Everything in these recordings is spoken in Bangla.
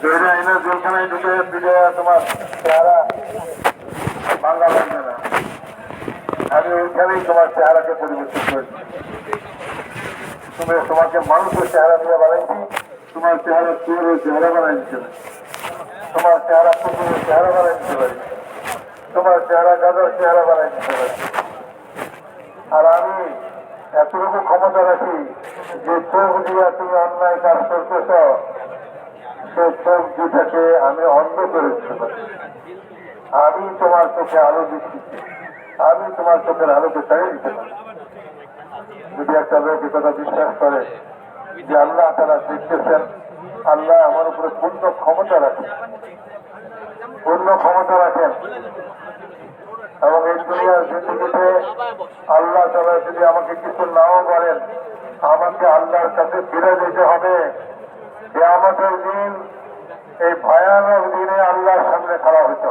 ধরে তোমার চেহারা বাংলা আমি ওইখানেই তোমার চেহারাকে পরিবর্তন করেছি। তুমি তোমাকে মানুষের চেহারা দিয়ে বানাইছি, তোমার চেহারা চোরের চেহারা বানাই তোমার চেহারা কুকুরের চেহারা বানাই তোমার চেহারা গাজার চেহারা বানাই দিতে আর আমি এতটুকু ক্ষমতা রাখি যে চোখ দিয়ে তুমি অন্যায় কাজ করতেছ সে চোখ দুটাকে আমি অন্ধ করে দিতে পারি আমি তোমার চোখে আলো দিচ্ছি। আমি তোমার চোখের আলোকে চালিয়ে দিতে পারি যদি একটা লোক কথা বিশ্বাস করে যে আল্লাহ তারা দেখতেছেন, আল্লাহ আমার উপরে পূর্ণ ক্ষমতা রাখেন। পূর্ণ ক্ষমতা রাখেন। এবং এই দুনিয়ার জিন্দগিতে আল্লাহ তারা যদি আমাকে কিছু নাও করেন, আমাকে আল্লাহর কাছে ফিরে যেতে হবে। যে আমাদের দিন এই ভয়ানক দিনে আল্লাহর সামনে খাড়া হইতে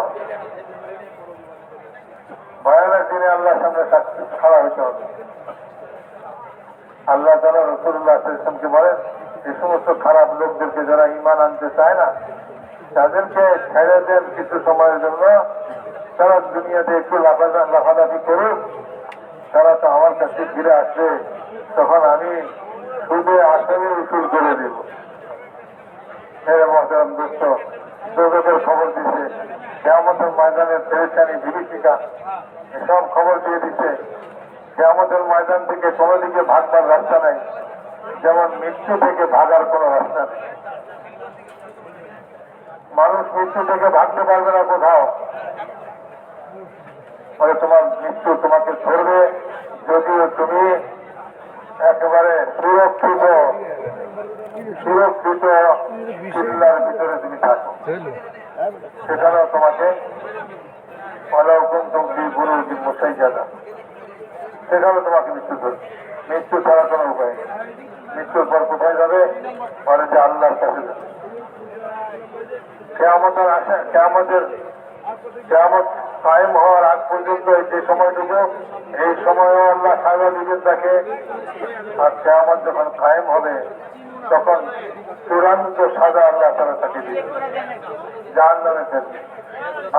ভয়ানক দিনে আল্লাহর সামনে খাড়া হইতে আল্লাহ তালা রসুল্লাহ ইসলামকে বলেন এই সমস্ত খারাপ লোকদেরকে যারা ইমান আনতে চায় না, তাদেরকে ছেড়ে দেন কিছু সময়ের জন্য। তারা দুনিয়াতে একটু লাফালাফি করুক। তারা তো আমার কাছে ফিরে আসবে। তখন আমি সুদে আসলে উসুল করে দেব। মেরে মহতারাম দোস্ত দুর্গতের খবর দিছে কেমতের ময়দানের পেরেছানি বিভীষিকা, এসব খবর দিয়ে দিচ্ছে। কেমতের ময়দান থেকে কোনো দিকে ভাগবার রাস্তা নাই। যেমন মৃত্যু থেকে ভাগার কোনো রাস্তা নেই। মানুষ মৃত্যু থেকে ভাগতে পারবে না কোথাও। ফলে তোমার মৃত্যু তোমাকে ধরবে, যদিও তুমি একেবারে সুরক্ষিত সুরক্ষিত চিল্লার ভিতরে তুমি থাকো সেখানেও তোমাকে অলৌকুম তুমি গুরু মশাই জানা সেখানেও তোমাকে মৃত্যু ধরবে মৃত্যু ছাড়া কোনো উপায় নেই। মৃত্যুর পর কোথায় যাবে? বলে যে আল্লাহর কাছে যাবে। কেয়ামতের কায়েম হওয়ার আগ পর্যন্ত এই যে সময়টুকু, এই সময়ও আল্লাহ সাজা দিবেন তাকে আর কেয়ামত যখন কায়েম হবে, তখন চূড়ান্ত সাজা আল্লাহ তারা তাকে দিবে। যার নামে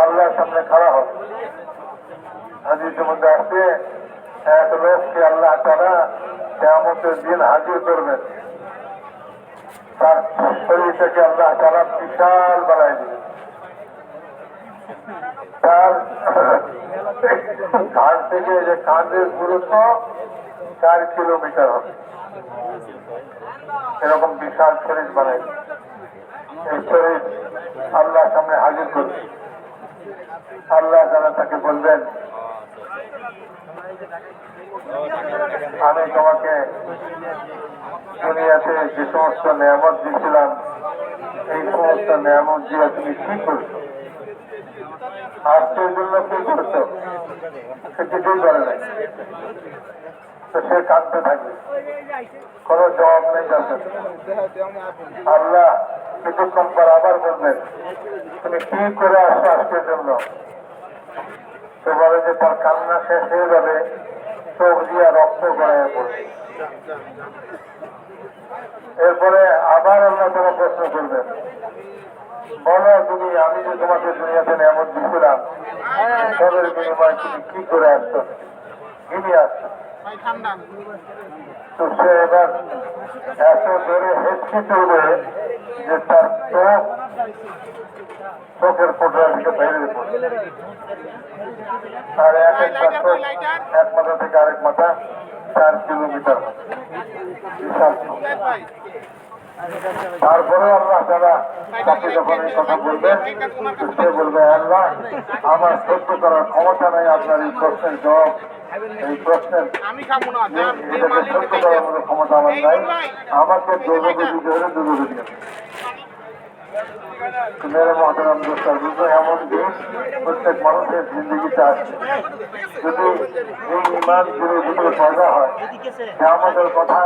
আল্লাহর সামনে খাড়া হবে। হাজির মধ্যে আসছে এক লোককে আল্লাহ তারা কেয়ামতের দিন হাজির করবেন। তার শরীর থেকে আল্লাহ তারা বিশাল বানাই দিবেন। তার ঘাট থেকে যে কাঁধের দূরত্ব চার কিলোমিটার হবে। এরকম বিশাল শরীর বানাই। এই শরীর আল্লাহ সামনে হাজির করবে আল্লাহ তারা তাকে বলবেন, আমি তোমাকে দুনিয়াতে যে সমস্ত নিয়ামত দিয়েছিলাম, এই সমস্ত নিয়ামত দিয়ে তুমি কি করছ? আজকের জন্য কি করছ সে করে নাই তো সে কাঁদতে থাকবে কোনো জবাব নেই কাছে আল্লাহ কিছুক্ষণ পর আবার বলবেন তুমি কি করে আসছো আজকের জন্য তো বলে যে তার কান্না শেষ হয়ে যাবে চোখ দিয়ে রক্ত গড়াইয়া পড়বে এরপরে আবার আল্লাহ তারা প্রশ্ন করবেন। বলো তুমি, আমি যে তোমাকে দুনিয়াতে নেমত দিছিলাম। তাদের বিনিময়ে তুমি কি করে আসছো? কিনে আসছো তো সে এত জোরে হেঁচকি চলবে যে তার চোখ চোখের পড়বে আর এক একটা মাথা থেকে আরেক মাথা চার কিলোমিটার। তারপরে আল্লাহ তারা তাকে যখন এই কথা বলবেন, সে বলবে, আল্লাহ, আমার সহ্য করার ক্ষমতা নাই আপনার এই প্রশ্নের জবাব। এই প্রশ্নের সহ্য করার মতো ক্ষমতা আমার নাই। আমাকে দুর্গতি দিতে হলে দুর্গতি মেরে মহতারাম দোস্তার বুঝলো এমন দিন প্রত্যেক মানুষের জিন্দগিতে আসছে। যদি এই ইমানগুলোর ভিতরে পয়দা হয় যা আমাদের কথা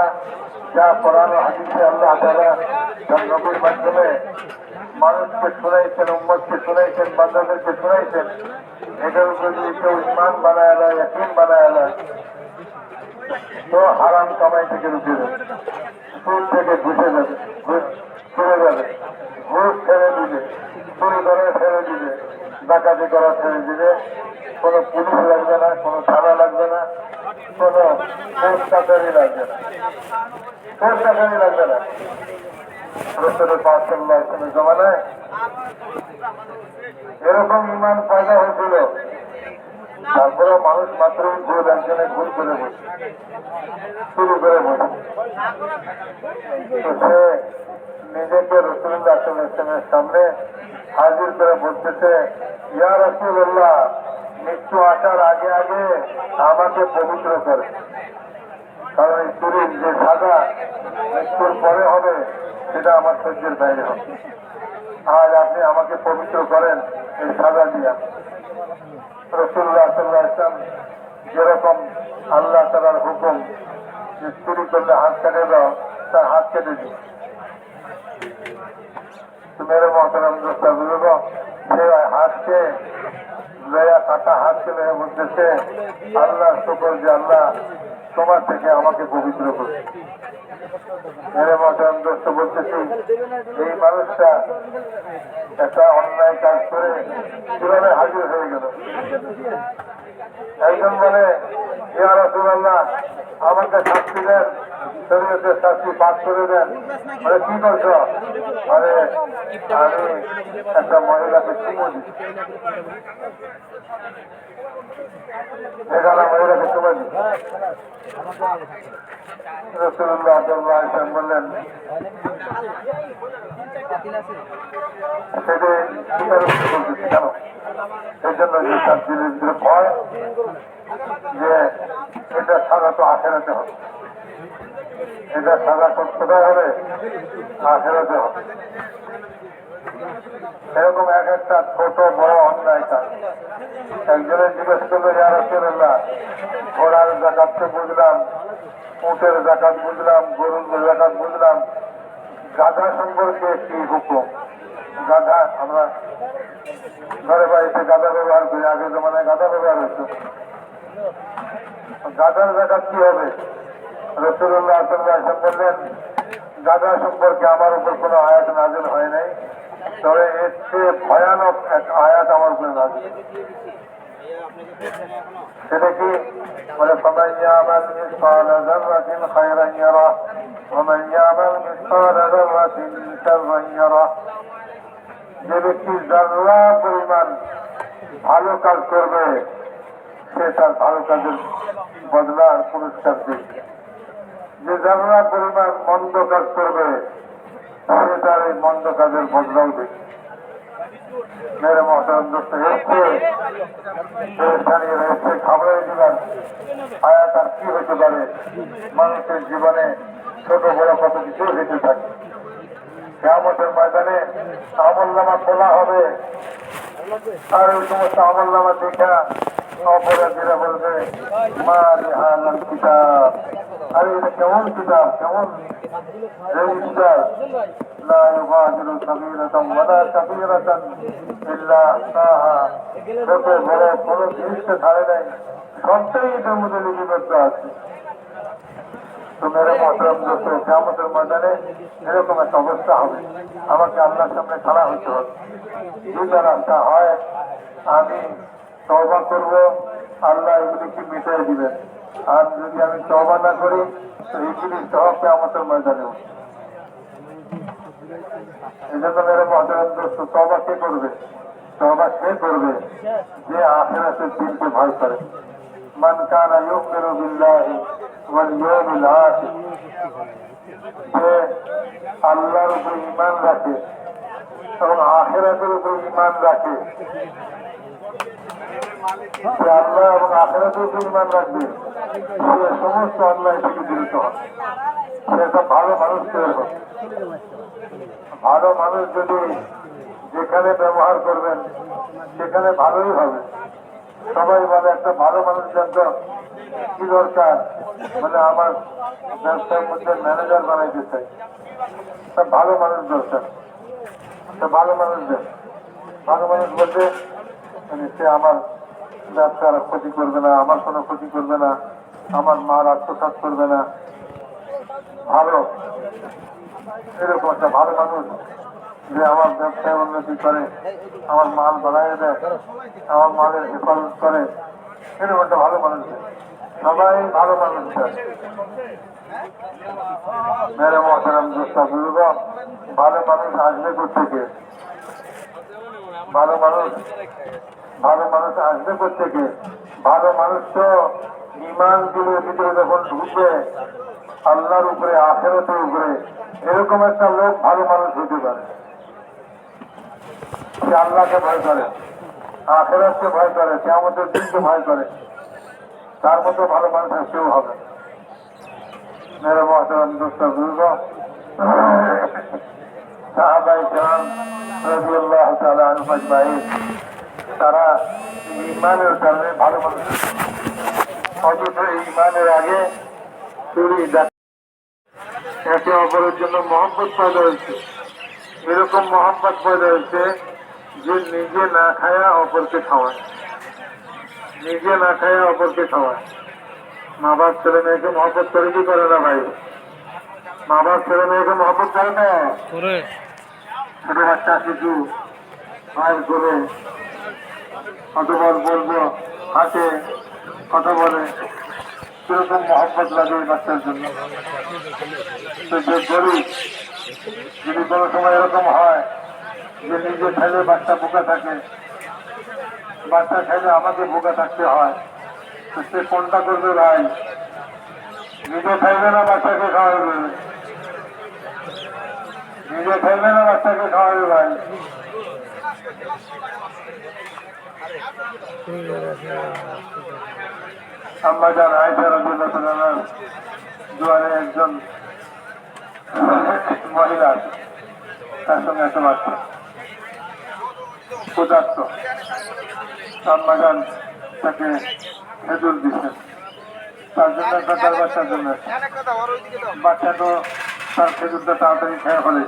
যা পড়ানো হাদিসে আল্লাহ তারা তার নবীর মাধ্যমে মানুষকে শোনাইছেন উম্মদকে শোনাইছেন বান্দাদেরকে শোনাইছেন এটার উপরে যদি কেউ ইমান বানায় না ইয়াকিন বানায় না তো হারাম কামাই থেকে রুখে যাবে। সুদ থেকে ঘুষে যাবে, ঘুষ ছেড়ে যাবে। ঘুষ ছেড়ে চুরি করে ছেড়ে দিবে, ডাকাতি করা ছেড়ে দিবে, কোনো পুলিশ লাগবে না, কোনো থানা লাগবে না, কোনো কোর্ট কাছারি লাগবে না। কোর্ট লাগবে না। জমানায় এরকম ইমান পয়দা হয়েছিল। তারপরে মানুষ মাত্র ভুল একজনে ভুল করে বসে, শুরু করে বসে। সে নিজেকে রসুল্লাহ ইসলামের সামনে হাজির করে বলতেছে ইয়া রসুল্লাহ মৃত্যু আসার আগে আগে আমাকে পবিত্র করে। কারণ এই চুরির যে সাজা মৃত্যুর পরে হবে, সেটা আমার সহ্যের বাইরে হবে। আজ আপনি আমাকে পবিত্র করেন এই সাজা দিয়া। যেরকম আল্লাহ তালার হুকুম যে চুরি করলে হাত কেটে দাও, তার হাত কেটে দিই মেরে মহতরম দোস্তা বুঝব সে হাতকে লয়া কাটা হাতকে লয়ে বলতেছে আল্লাহ শুকর যে আল্লাহ তোমার থেকে আমাকে পবিত্র দোস্ত বলতেছি, এই মানুষটা একটা অন্যায় কাজ করে কীভাবে হাজির হয়ে গেল? একজন বলে, ইয়া রাসূলুল্লাহ, আমাকে শাস্তি দেন, শরীয়তের শাস্তি পাঠ করে দেন। মানে কি করছ? মানে আমি একটা মহিলাকে চুমো দিই। এখানে মহিলাকে চুমো দিই। রসুল্লাহ আলাইহি বললেন সেটা স্বীকারোক্তি করতেছি কেন এই জন্য যে তার ধীরে ধীরে ভয় যে এটা সাজা তো আখেরাতে হবে। এটা সাজা কোথায় হবে, আখেরাতে হবে। এরকম এক একটা ছোট বড় অন্যায় কাজ। একজনে জিজ্ঞেস করল ইয়ার রসুল্লাহ ঘোড়ার জাকাত তো বুঝলাম, উটের জাকাত বুঝলাম, গরুর জাকাত বুঝলাম। গাধা সম্পর্কে কি হুকুম? গাধা, আমরা ঘরে বাড়িতে গাধা ব্যবহার করি, আগে জমানায় গাধা ব্যবহার হতো। গাদার জাকাত কি হবে? রসুল্লাহ আসাল্লাহ বললেন গাদা সম্পর্কে আমার উপর কোনো আয়াত নাজিল হয় নাই, তবে এর চেয়ে ভয়ানক এক আয়াত আমার উপরে নাজিল সেটা কি? বলে সবাই আবার মিসকাল যারাতিন খায়রান ইয়ারা ওয়া মান ইয়ামাল মিসকাল যারাতিন শাররান যে ব্যক্তি জানলা পরিমাণ ভালো কাজ করবে সে তার ভালো কাজের বদলা আর পুরস্কার দেবে যে যারা পরিমাণ মন্দ কাজ করবে, সে তার এই মন্দ কাজের বদলাও দেবে। মেরে মহতারাম দোস্ত এসছে পেরেশানি রয়েছে খাবড়াই দিলেন আয়াত আর কি হতে পারে? মানুষের জীবনে ছোট বড় কত কিছু হতে থাকে। কেমতের ময়দানে আমলনামা খোলা হবে। আর ওই সমস্ত আমলনামা দেখা অপরাধীরা বলবে মা রেহান কিতাব আরে এটা কেমন কিতাব কেমন রেজিস্টার لا يغادر صغيرة ولا كبيرة إلا أحصاها ছোট বড় কোনো জিনিসটা ছাড়ে নাই সবটাই এটার মধ্যে লিপিবদ্ধ আছে তো মেরে মহতরম দোস্ত কেমতের ময়দানে এরকম একটা অবস্থা হবে আমাকে আল্লাহর সামনে খাড়া হতে হবে দুটা রাস্তা হয় আমি তবা করব আল্লাহ এগুলিকে মিটাই দিবেন আর যদি আমি তবা না করি তো এইগুলি সহ কেমতের ময়দানে উঠবে এজন্য মেরে মহতরম দোস্ত তবা কে করবে তবা সে করবে যে আখেরাতের দিনকে ভয় করে من كان يؤمن بالله واليوم الآخر যে আল্লাহর উপর ইমান রাখে এবং আখেরাতের উপর ইমান রাখে যে আল্লাহ এবং আখেরাতের উপর ইমান রাখবে। সে সমস্ত অন্যায় থেকে বিরত সে সব ভালো মানুষ তৈরি ভালো মানুষ যদি যেখানে ব্যবহার করবেন, সেখানে ভালোই হবে। সবাই বলে, একটা ভালো মানুষ জানতো কি দরকার? মানে আমার ব্যবসার মধ্যে ম্যানেজার বানাইতে চাই। তা ভালো মানুষ দরকার। তা ভালো মানুষ ভালো মানুষ বলতে মানে সে আমার ব্যবসার ক্ষতি করবে না, আমার কোনো ক্ষতি করবে না, আমার মার আত্মসাত করবে না। ভালো। এরকম একটা ভালো মানুষ যে আমার ব্যবসায় উন্নতি করে, আমার মাল বাড়াই দেয়, আমার মালের হেফাজত করে, এরকম একটা ভালো মানুষ সবাই ভালো মানুষ মেরে মহতারাম দোস্তা বুঝব ভালো মানুষ আসবে থেকে ভালো মানুষ ভালো মানুষ আসবে থেকে ভালো মানুষ তো ইমান দিলের ভিতরে যখন ঢুকবে আল্লাহর উপরে, আখেরতের উপরে, এরকম একটা লোক ভালো মানুষ হতে পারে। সে আল্লাহকে ভয় করে, আখেরাতকে ভয় করে সে আমাদের দিনকে ভয় করে। তার মতো ভালো মানুষ কেউ হবে। মেরে সাহাবাই রাদিয়াল্লাহ তাআলা আনহু আজমাইন। তারা ইমানের কারণে ভালো মানুষ অথচ ইমানের আগে চুরি একে অপরের জন্য মহব্বত পয়দা হয়েছে। এরকম মহব্বত পয়দা হয়েছে যে নিজে না খায়া অপরকে খাওয়ায়। নিজে না খায়া অপরকে খাওয়ায়। মা বাপ ছেলে মেয়েকে মহব্বত করে কি করে না ভাই? মা বাপ ছেলে মেয়েকে মহব্বত করে না? ছোট বাচ্চা শিশু মায়ের করে কতবার বলব, হাতে কথা বলে, কীরকম মহব্বত লাগে বাচ্চার জন্য? যে গরিব, যদি কোনো সময় এরকম হয় যে নিজে খাইলে বাচ্চা বোকা থাকে, বাচ্চা খাইলে আমাকে বোকা থাকতে হয়, তো সে কোনটা করবে ভাই? নিজে খাইবে না বাচ্চাকে খাওয়াবে? নিজে খাইবে না বাচ্চাকে খাওয়াবে ভাই? আম্মাজান আয়সা রাদিয়াল্লাহু দুয়ারে একজন মহিলা তার সঙ্গে একটা বাচ্চা ক্ষুধার্ত। আম্মাজান তাকে খেজুর দিচ্ছেন তার জন্য একটা তার বাচ্চার জন্য বাচ্চা তো তার খেজুরটা তাড়াতাড়ি খেয়ে ফেলে।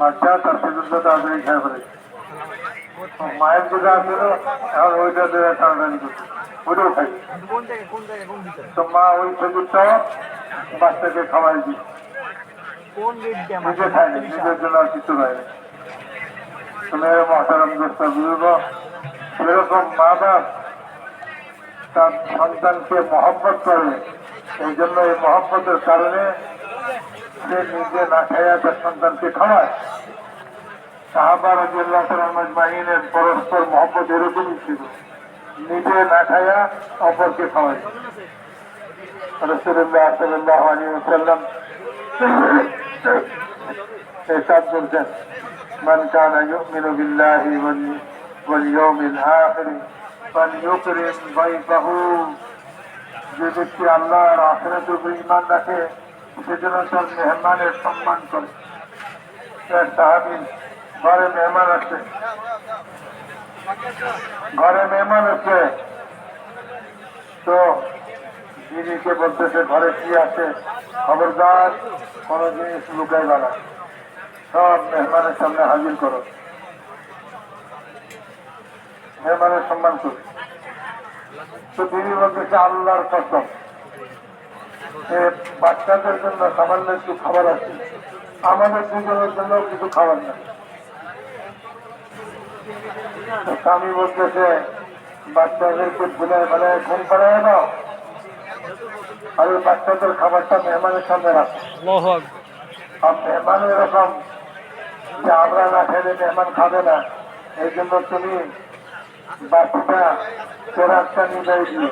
বাচ্চা তার খেজুরটা তাড়াতাড়ি খেয়ে ফেলে। মায়ের যেটা ছিল এখন ওইটা দেওয়া টানাটানি করছে ওটাও খাই তো মা ওই খেজুরটাও বাচ্চাকে খাওয়াই দিই। নিজে খায়নি নিজের জন্য আর কিছু খায়নি তুমি মহতারাম দোস্ত বুঝব এরকম মা বাপ তার সন্তানকে মহব্বত করে এই জন্য এই মহব্বতের কারণে সে নিজে না খাইয়া তার সন্তানকে খাওয়ায়। সাহাবার মাহিনের পরস্পর মহব্বত এরকমই ছিল নিজে না খাইয়া অপরকে খাওয়ায় রসুল্লাহ সাল্লাহ আলী সাল্লাম এসব বলছেন من كان يؤمن بالله وال- واليوم الآخر فليكرم ضيفه যে ব্যক্তি আল্লাহ আর আখেরাতের উপর ইমান রাখে সেজন্য তার মেহমানের সম্মান করে এক সাহাবি ঘরে মেহমান আছে। ঘরে মেহমান আছে। তো দিদিকে বলতেছে, ঘরে কি আছে? খবরদার কোনো জিনিস লুকাই না। সব মেহমানের সামনে হাজির করো। মেহমানের সম্মান করো। তো তিনি বলতেছে, আল্লাহর কসম বাচ্চাদের জন্য সামান্য একটু খাবার আছে। আমাদের দুজনের জন্য কিছু খাবার না তো স্বামী বলতেছে বাচ্চাদেরকে ভুলে ফেলে ঘুম পাড়ায় দাও আর ওই বাচ্চাদের খাবারটা মেহমানের সামনে রাখো। আর মেহমান এরকম যে আমরা না খেলে মেহমান খাবে না এই জন্য তুমি বাচ্চাটা চেরাকটা নিয়ে দিয়ে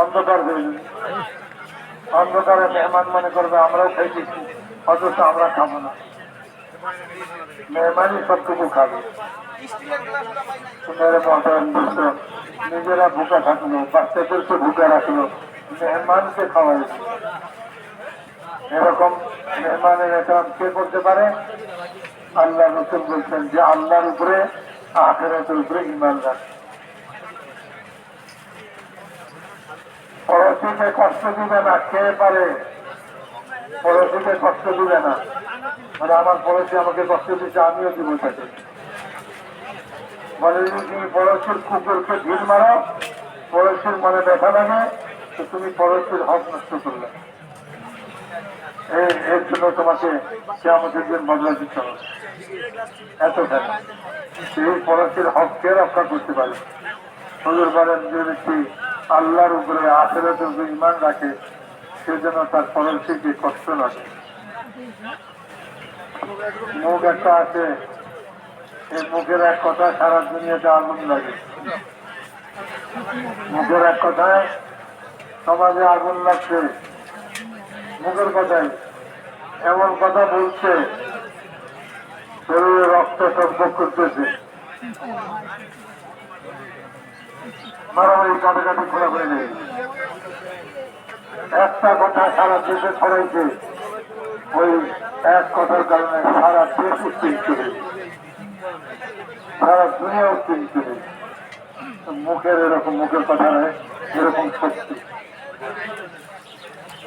অন্ধকার হয়ে অন্ধকারে মেহমান মনে করবে আমরাও খাই দিচ্ছি অথচ আমরা খাব না। মেহমানই সবটুকু খাবে। নিজেরা ভুকা থাকল বাচ্চাদেরকে ভুকা রাখল মেহমানকে খাওয়াই এরকম মেহমানের একাম কে করতে পারে আল্লাহ রসুল বলছেন যে আল্লাহর উপরে আখেরাতের উপরে ইমান রাখে পড়োশিকে কষ্ট দিবে না কে পারে পড়োশিকে কষ্ট দিবে না মানে আমার পড়োশি আমাকে কষ্ট দিচ্ছে আমিও দিব তাকে বলে যদি তুমি পড়োশির কুকুরকে ঢিল মারো। পড়োশির মনে ব্যথা লাগে, তো তুমি পড়োশির হক নষ্ট করলে। এর জন্য তোমাকে কেমতের দিন বদলা দিতে হবে। এত কেন সেই পরশের হককে রক্ষা করতে পারে? হজুর বলেন যে ব্যক্তি আল্লাহর উপরে আখেরাতের উপরে ইমান রাখে, সে যেন তার পরশীকে কষ্ট দেয়। মুখ একটা আছে এই মুখের এক কথা সারা দুনিয়াতে আগুন লাগে। মুখের এক কথায় সমাজে আগুন লাগছে। মুখের কথায় এমন কথা বলছে, শরীরে রক্ত সম্পর্ক করতেছে। মারামারি কাটাকাটি ঘোরাঘুরি নেই একটা কথা সারা দেশে ছড়াইছে। ওই এক কথার কারণে সারা দেশ হয়েছে। সারা দুনিয়া উত্তেজিত হয়েছে মুখের এরকম, মুখের কথা নয় এরকম শক্তি।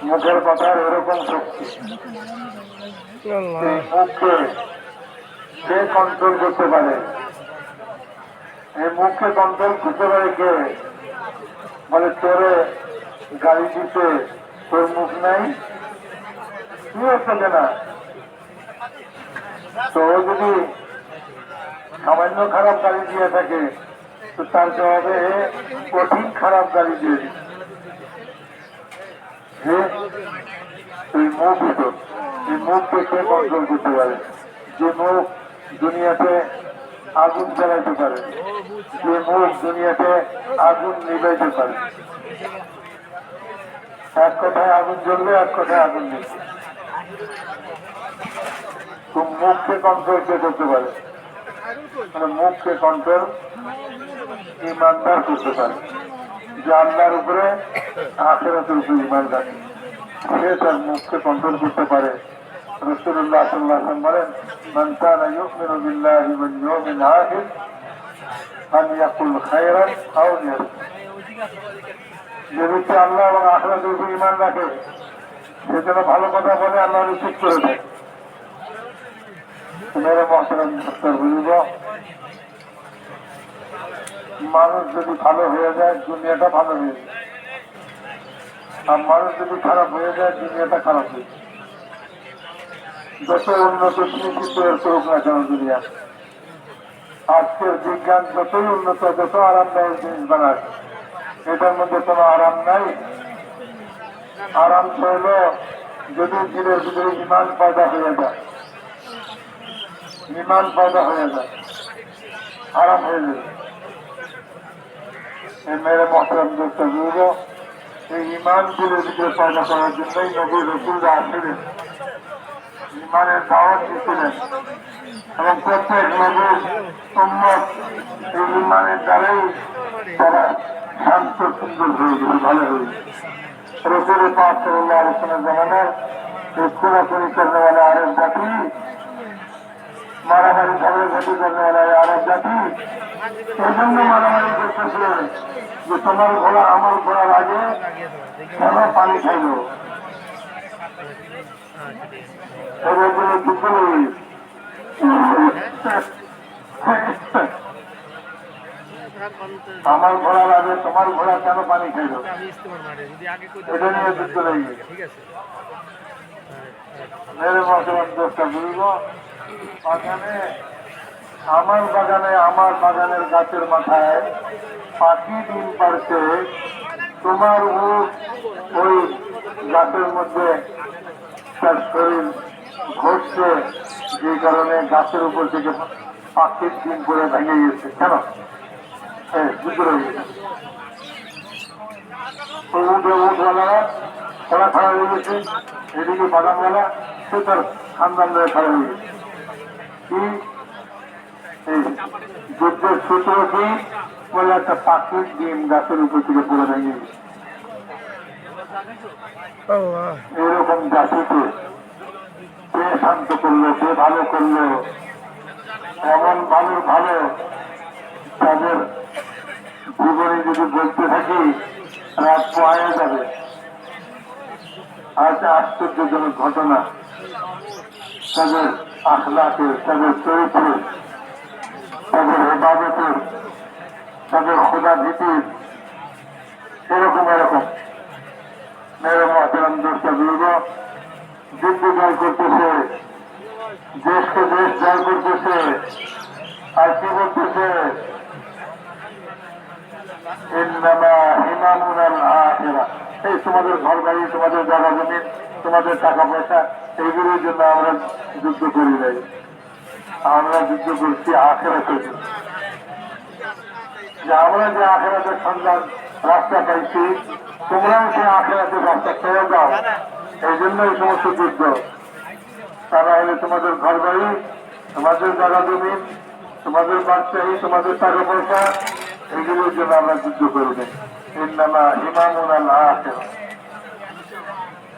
মুখের কথার এরকম শক্তি। মুখকে কে কন্ট্রোল করতে পারে? এই মুখকে কন্ট্রোল করতে পারে কে? বলে, তোরে গাড়ি দিতে তোর মুখ নাই। কি হচ্ছে না। তো যদি সামান্য খারাপ গাড়ি দিয়ে থাকে, তো তার জবাবে কঠিন খারাপ গাড়ি দিয়ে এই মুখ তো এই মুখকে কে কন্ট্রোল করতে পারে। যে মুখ দুনিয়াতে আগুন জ্বালাইতে পারে, যে মুখ দুনিয়াতে আগুন নিবাইতে পারে। এক কথায় আগুন জ্বলবে, এক কথায় আগুন তো মুখকে কন্ট্রোল করতে পারে। মানে মুখকে কন্ট্রোল ইমানদার করতে পারে যে আল্লাহর উপরে আখেরাতের উপরে ইমান রাখে সে তার মুখকে কন্ট্রোল করতে পারে রসুল্লাহ সাল্লাহ বলেন من كان يؤمن بالله واليوم الآخر فليقل خيرا أو ليصمت যে ব্যক্তি আল্লাহ এবং আখেরাতের উপর ইমান রাখে সে যেন ভালো কথা বলে আল্লাহ ঠিক করে দেয় মেরে মহতরম ডাক্তার বুঝব মানুষ যদি ভালো হয়ে যায়, দুনিয়াটা ভালো হয়ে যায়। আর মানুষ যদি খারাপ হয়ে যায়, দুনিয়াটা খারাপ হয়ে যায়। যত উন্নত তৈরি করুক না কেন দুনিয়া, আজকের বিজ্ঞান যতই উন্নত, যত আরামদায়ক জিনিস বানায় এটার মধ্যে কোনো আরাম নাই। আরাম হইল যদি দিনের ভিতরে ইমান পয়দা হয়ে যায়। ইমান পয়দা হয়ে যায়। আরাম হয়ে এই মেরে মহতরম দোস্ত এই ইমান দিলের ভিতরে পয়দা করার জন্যই নবী রসুলরা আসছিলেন ইমানের দাওয়াত দিচ্ছিলেন। এবং প্রত্যেক নবীর উম্মত, এই ইমানের দ্বারাই তারা শান্ত, সুন্দর হয়ে ভালো হয়ে গেছে রসুল পাক সাল্লাহ আলোচনার জামানার এই খুনাখুনি করনেওয়ালা আরেক জাতি মারামারি ঝগড়া ঘটি করনেওয়ালা আরেক জাতি এই জন্য মারামারি করতেছিল যে তোমার ঘোড়া আমার ঘোড়ার আগে কেন পানি খাইল আমার ঘোড়ার আগে তোমার ঘোড়া কেন পানি খাইল এটা নিয়ে যুদ্ধ লেগে মেরে বুঝব বাগানে, আমার বাগানে, আমার বাগানের গাছের মাথায় পাখি ডিম পারছে তোমার উঠ ওই গাছের মধ্যে তার শরীর ঘটছে যে কারণে গাছের উপর থেকে পাখির ডিম করে ভেঙে গেছে। কেন? হ্যাঁ বুঝতে উঠে উঠওয়ালারা খোলা খাড়া হয়ে গেছে। এদিকে বাগানওয়ালা সে তার খানদান খাড়া হয়ে গেছে। যুদ্ধের সূত্র কি বলে একটা পাখির ডিম গাছের উপর থেকে পড়ে ভেঙে এরকম জাতিকে কে শান্ত করল কে ভালো করল এমন ভালো ভালো তাদের জীবনে যদি বলতে থাকি রাত পোহায় যাবে আজ আশ্চর্যজনক ঘটনা। তাদের আখলাকের তাদের চরিত্রের তাদের হেফাজতের তাদের খোদা ভীতির এরকম এরকম। মেরে মহাতারাম দোষটা বিরুদ্ধ যুদ্ধ জয় করতেছে, দেশকে দেশ জয় করতেছে, আর কি আখিরা এই তোমাদের ঘর বাড়ি তোমাদের জায়গা জমি তোমাদের টাকা পয়সা, এইগুলোর জন্য আমরা যুদ্ধ করি নাই। আমরা যুদ্ধ করছি আখেরাতের জন্য। যে আমরা যে আখেরাতের সন্ধান, রাস্তা পাইছি, তোমরাও সেই আখেরাতের রাস্তা ছেড়ে দাও। এই জন্য এই সমস্ত যুদ্ধ। তারা হলে তোমাদের ঘর বাড়ি তোমাদের জায়গা জমি, তোমাদের বাচ্চাই, তোমাদের টাকা পয়সা এগুলোর জন্য আমরা যুদ্ধ করি নাই। ইন্নামা ইমামুন আল আখেরা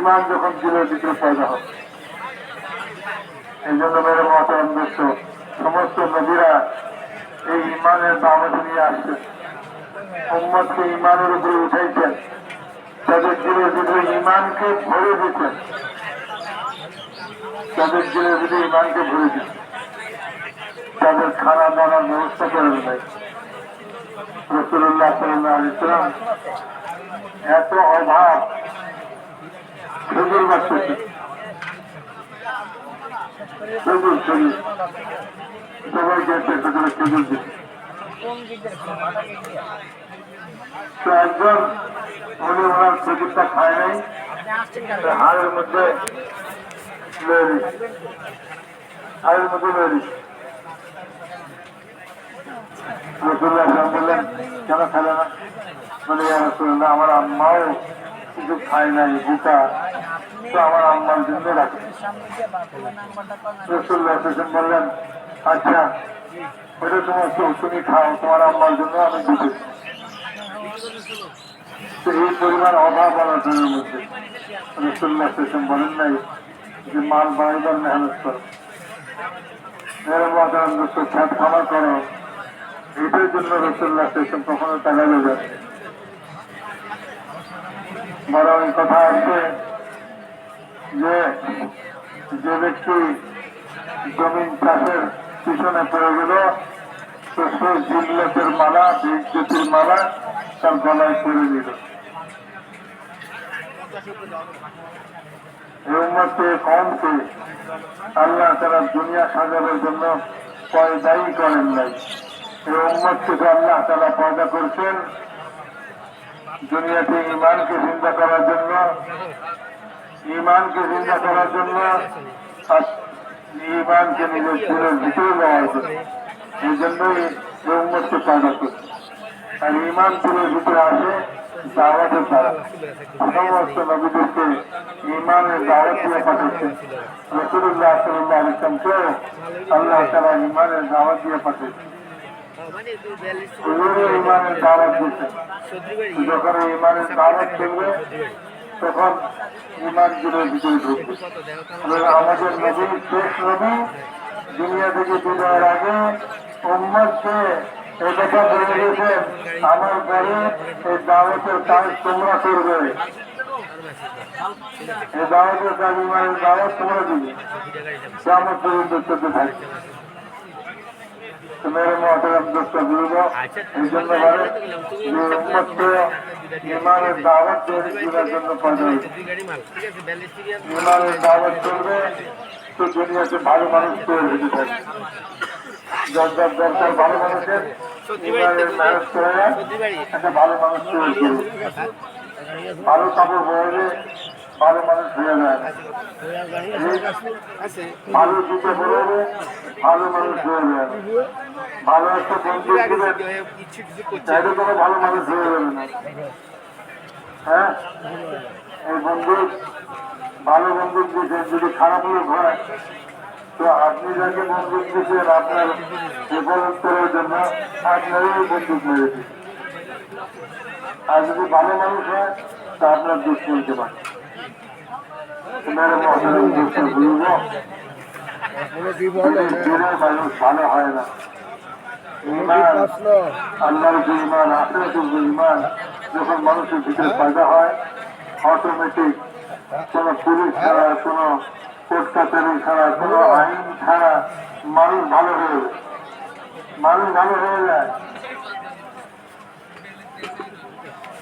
ইমান যখন দিলের ভিতরে পয়দা হয়, এই জন্য মেরে মহতরম দোস্ত সমস্ত নদীরা এই ইমানের দামত নিয়ে আসছে। উম্মতকে ইমানের উপরে উঠাইছেন। তাদের দিলের ভিতরে ইমানকে ভরে দিচ্ছেন। তাদের দিলের ভিতরে ইমানকে ভরে দিচ্ছেন। তাদের খানা দানার ব্যবস্থা করেন নাই রসুল্লাহ সাল্লাহ ইসলাম এত অভাব খেজুর সবাইকে একটা একটা করে খেজুর দিচ্ছে তো একজন উনি ওনার খেজুরটা খায় নাই হাড়ের মধ্যে হাড়ের মধ্যে লয়ে রসুল্লাহ বললেন কেন না বলে "ইয়া রাসূলুল্লাহ, আমার আম্মাও কিছু খায় নাই বুকা আমার আম্মার জন্য রাখে রসুল্লাহ বললেন আচ্ছা ওটা তোমার তুমি খাও তোমার আম্মার জন্য আমি দিতে এই পরিমাণ অভাব অনটনের মধ্যে রসুল্লাহ আসলাম বলেন নাই যে মাল বাড়াইবার মেহনত করো খ্যাত খামার করো এটার জন্য রসুল্লাহ স্টেশন কখনো টাকা দেবে বরং কথা আছে যে যে ব্যক্তি জমিন চাষের পিছনে পড়ে গেল তো মালা বিজ্ঞতির মালা তার গলায় পড়ে দিল কমকে আল্লাহ তারা দুনিয়া সাজানোর জন্য পয়দাই করেন নাই। এই থেকে আল্লাহ তারা পয়দা করছেন। দুনিয়াতে ইমানকে চিন্তা করার জন্য ইমানকে চিন্তা করার জন্য ইমানকে নিজের ছেলের ভিতরে নেওয়ার জন্য এই জন্যই উম্মতকে পয়দা করছে। আর ইমান ছেলের ভিতরে আসে দাওয়াতের দ্বারা সমস্ত নবীদেরকে ইমানের দাওয়াত দিয়ে পাঠিয়েছেন রসুল্লাহ সাল্লাহ ইসলামকে আল্লাহ তারা ইমানের দাওয়াত দিয়ে পাঠিয়েছেন মানে ইমানের দাওয়াত বাড়ি যখন ইমানের দাওয়াত চলবে তখন ইমান দেখো তো এবং আমাদের নবী শেষ নবী দুনিয়া থেকে বিদায়ের আগে উম্মতকে এই কথা বলে গেছেন, আমার পরে এই দাওয়াতের কাজ তোমরা করবে। এই দাওয়াতের কাজ ইমানের দাওয়াত তোমরা দিবে। কেমন পর্যন্ত চলতে থাকবে। মেরে মহতরম দোস্ত এই জন্য বলে যে উম্মতকে ইমানের দাওয়াত জন্য ঠিক আছে? ইমানের দাওয়াত চলবে। তো দুনিয়াতে ভালো মানুষ তৈরি হতে যার যার দরকার ভালো মানুষের ইমানের করে একটা ভালো মানুষ তৈরি করবে। ভালো কাপড় পরলে ভালো মানুষ হয়ে যায় ভালো জুতো পরবে ভালো মানুষ হয়ে যায় ভালো একটা বন্ধু চাইলে কোনো ভালো মানুষ হয়ে যাবে না। হ্যাঁ? এই বন্ধু ভালো বন্ধু দিয়েছেন যদি খারাপ লোক হয় তো আপনি যাকে বন্দুক দিয়েছেন আপনার করার জন্য আপনারই বন্দুক মেরেছে আর যদি ভালো মানুষ হয় তা আপনার দুঃখ বলতে পারে মেরে মহতরম দোষটা বুঝব দিনের দিনে মানুষ ভালো হয় না আল্লাহর যে ইমান আখেরাতের যখন মানুষের ভিতরে পয়দা হয় অটোমেটিক কোন পুলিশ ছাড়া কোন কোর্ট কাছারি ছাড়া কোন আইন ছাড়া মানুষ ভালো হয়ে মানুষ ভালো হয়ে যায় এইসব যুগের মানুষ সেই মানুষ রসুল্লাহ মোহাম্মদকে যে মেহনতের জিম্মাদারি দিয়ে গেছে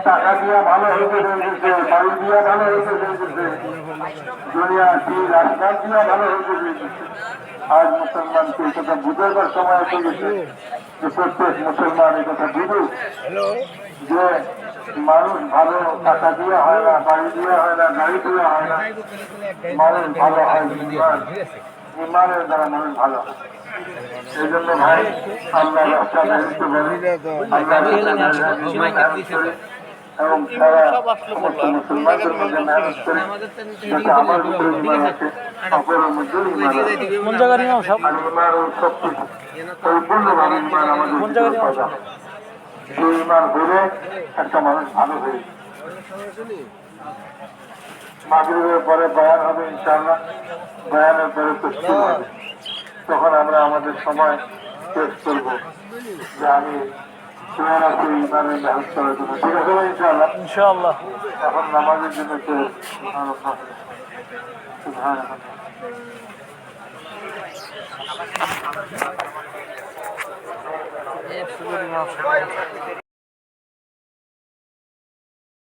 টাকা দিয়া ভালো হইতে হয়েছে বাড়ি দিয়া ভালো হইতে হয়েছে দুনিয়া কি রাস্তা দিয়া ভালো হইতে হয়েছে আজ মুসলমানকে এই কথা বুঝাবার সময় এসে গেছে? যে প্রত্যেক মুসলমান এই কথা বুঝুক। যে মানুষ ভালো টাকা দিয়ে হয় না বাড়ি দিয়ে হয় না গাড়ি দিয়ে হয় না মানুষ ভালো হয় ইমান ইমানের দ্বারা মানুষ ভালো হয়। এই জন্য ভাই আল্লাহ রাস্তা মেহনত করি এবং সারা মুসলমানদের মধ্যে মেহনত করি যাতে আমার ভিতরে ইমান আছে। অপরের মধ্যে ইমান আছে কোন জায়গার ইমাম সব? আর ইমান ওই শক্তি পরিপূর্ণভাবে ইমান আমাদের ভিতরে পয়দা সেই ইমান হলে একটা মানুষ ভালো হয়ে। পরে বয়ান হবে ইনশাআল্লাহ। বয়ানের পরে তসলিম হবে। তখন আমরা আমাদের সময় শেষ করব। যে আমি ইনশাআল্লাহ। এখন নামাজের জন্য শেষ সুবহানাল্লাহ।